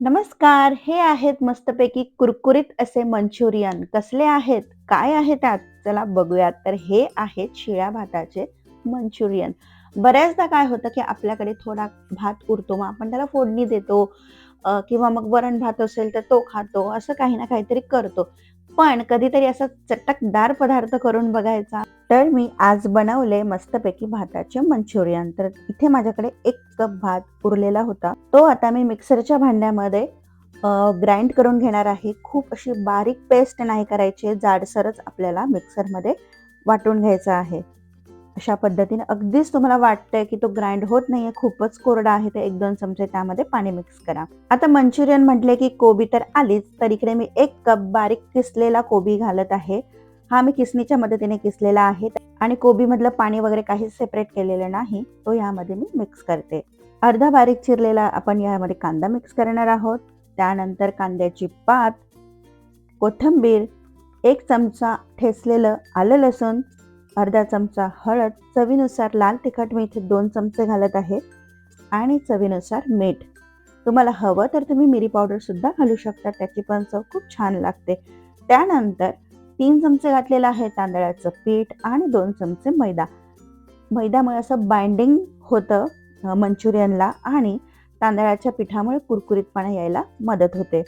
नमस्कार हे आहेत मस्तपैकी कुरकुरीत असे मंचुरियन. कसले आहेत? काय आहे त्यात? चला बघूयात. तर हे आहेत शिळ्या भाताचे मंचुरियन. बऱ्याचदा काय होतं की आपल्याकडे थोडा भात उरतो मग आपण त्याला फोडणी देतो किंवा मग वरण भात असेल तर तो खातो असं काही ना काहीतरी करतो. पण कधीतरी असा चटकदार पदार्थ करून बघायचा. तर मी आज बनवले मस्तपैकी भाताचे मंचुरियन. तर इथे माझ्याकडे एक कप भात उरलेला होता. तो आता मी मिक्सरच्या भांड्यामध्ये ग्राइंड करून घेणार आहे. खूप अशी बारीक पेस्ट नाही करायची जाडसरच आपल्याला मिक्सरमध्ये वाटून घ्यायचा आहे. अशा पद्धतीने अगदीच तुम्हाला वाटतंय की तो ग्राइंड होत नाहीये खूपच कोरडा आहे तर एक दोन चमचे त्यामध्ये पाणी मिक्स करा. आता मंचुरियन म्हटले की कोबी तर आलीच तर इकडे मी एक कप बारीक किसलेला कोबी घालत आहे. हा मी किसणीच्या मदतीने किसलेला आहे आणि कोबी मधलं पाणी वगैरे काही सेपरेट केलेलं नाही तो यामध्ये मी मिक्स करते. अर्धा बारीक चिरलेला आपण यामध्ये कांदा मिक्स करणार आहोत. त्यानंतर कांद्याची पात कोथिंबीर एक चमचा ठेसलेलं आलं लसूण अर्धा चमचा हळद चवीनुसार लाल तिखट मी इथे दोन चमचे घालत आहे आणि चवीनुसार मीठ. तुम्हाला हवं तर तुम्ही मिरी पावडर सुद्धा घालू शकता त्याची पण चव खूप छान लागते. त्यानंतर तीन चमचे घातलेलं आहे तांदळाचं पीठ आणि दोन चमचे मैदा. मैद्यामुळे असं बाइंडिंग होतं मंचुरियनला आणि तांदळाच्या पिठामुळे कुरकुरीतपणा यायला मदत होते.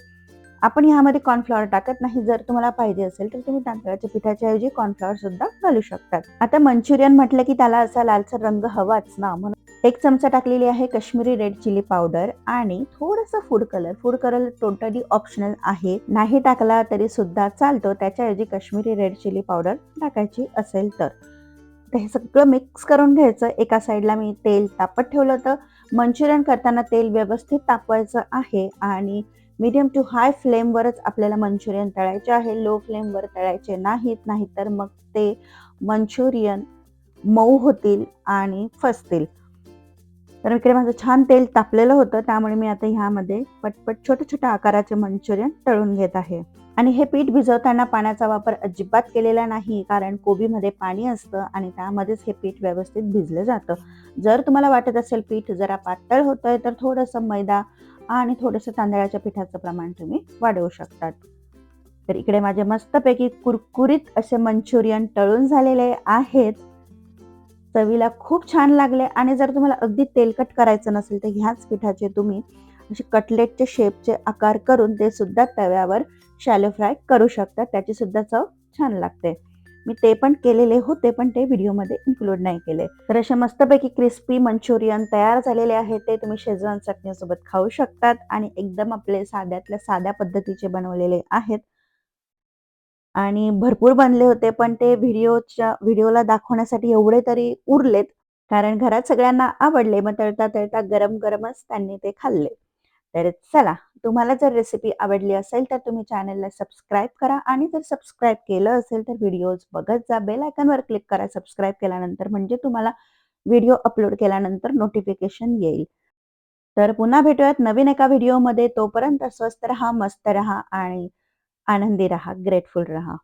आपण ह्यामध्ये कॉर्नफ्लॉवर टाकत नाही. जर तुम्हाला पाहिजे असेल तर तुम्ही तांदळाच्या पिठाच्या ऐवजी कॉर्नफ्लॉवर सुद्धा घालू शकतात. आता मंचुरियन म्हटलं की त्याला असा लालसर रंग हवाच ना. म्हणून एक चमचा टाकलेली आहे काश्मीरी रेड चिली पावडर आणि थोडंसं food colour food colour totally optional आहे. नाही टाकला तरी सुद्धा चालतो. त्याच्याऐवजी काश्मीरी रेड चिली पावडर टाकायची असेल तर. तर हे सगळं मिक्स करून घ्यायचं. एका साईडला मी तेल तापत ठेवलं होतं. मंचुरियन करताना तेल व्यवस्थित तापवायचं आहे आणि मीडियम टू हाय फ्लेमवरच आपल्याला मंचुरियन तळायचे आहे. लो फ्लेमवर तळायचे नाहीत नाहीतर मग ते मंचुरियन मऊ होतील आणि फसतील. तर इकडे माझं छान तेल तापलेलं होतं त्यामुळे मी आता ह्यामध्ये पटपट छोट्या छोट्या आकाराचे मंचुरियन तळून घेत आहे. आणि हे पीठ भिजवताना पाण्याचा वापर अजिबात केलेला नाही कारण कोबीमध्ये पाणी असतं आणि त्यामध्येच हे पीठ व्यवस्थित भिजलं जातं. जर तुम्हाला वाटत असेल पीठ जरा पातळ होतंय तर थोडंसं मैदा आणि थोडंसं तांदळाच्या पिठाचं प्रमाण तुम्ही वाढवू शकतात. तर इकडे माझे मस्तपैकी कुरकुरीत असे मंचुरियन तळून झालेले आहेत. चवीला खूप छान लागले आणि जर तुम्हाला अगदी तेलकट करायचं नसेल तर ह्याच पिठाचे तुम्ही असे कटलेटचे शेपचे आकार करून ते सुद्धा तव्यावर शॅलो फ्राय करू शकता. त्याची सुद्धा चव छान लागते. मी ते पण केलेले होते पण ते व्हिडिओमध्ये इन्क्लूड नाही केले. तर असे मस्तपैकी क्रिस्पी मंचुरियन तयार झालेले आहे ते तुम्ही शेजवान चटणीसोबत खाऊ शकतात आणि एकदम आपले साध्यातल्या साध्या पद्धतीचे बनवलेले आहेत. आणि भरपूर बनले होते पण ते व्हिडिओच्या व्हिडिओला दाखवण्यासाठी एवढे तरी उरलेत कारण घरात सगळ्यांना आवडले मग तळता तळता गरम गरमच त्यांनी ते खाल्ले. तर चला तुम्हाला जर रेसिपी आवडली असेल तर तुम्ही चॅनलला सबस्क्राईब करा. आणि जर सबस्क्राईब केलं असेल तर व्हिडिओज बघत जा. बेल आयकनवर क्लिक करा. सबस्क्राईब केल्यानंतर म्हणजे तुम्हाला व्हिडिओ अपलोड केल्यानंतर नोटिफिकेशन येईल. तर पुन्हा भेटूयात नवीन एका व्हिडिओमध्ये तोपर्यंत स्वस्त रहा मस्त रहा आणि आनंदी रहा. ग्रेटफुल रहा.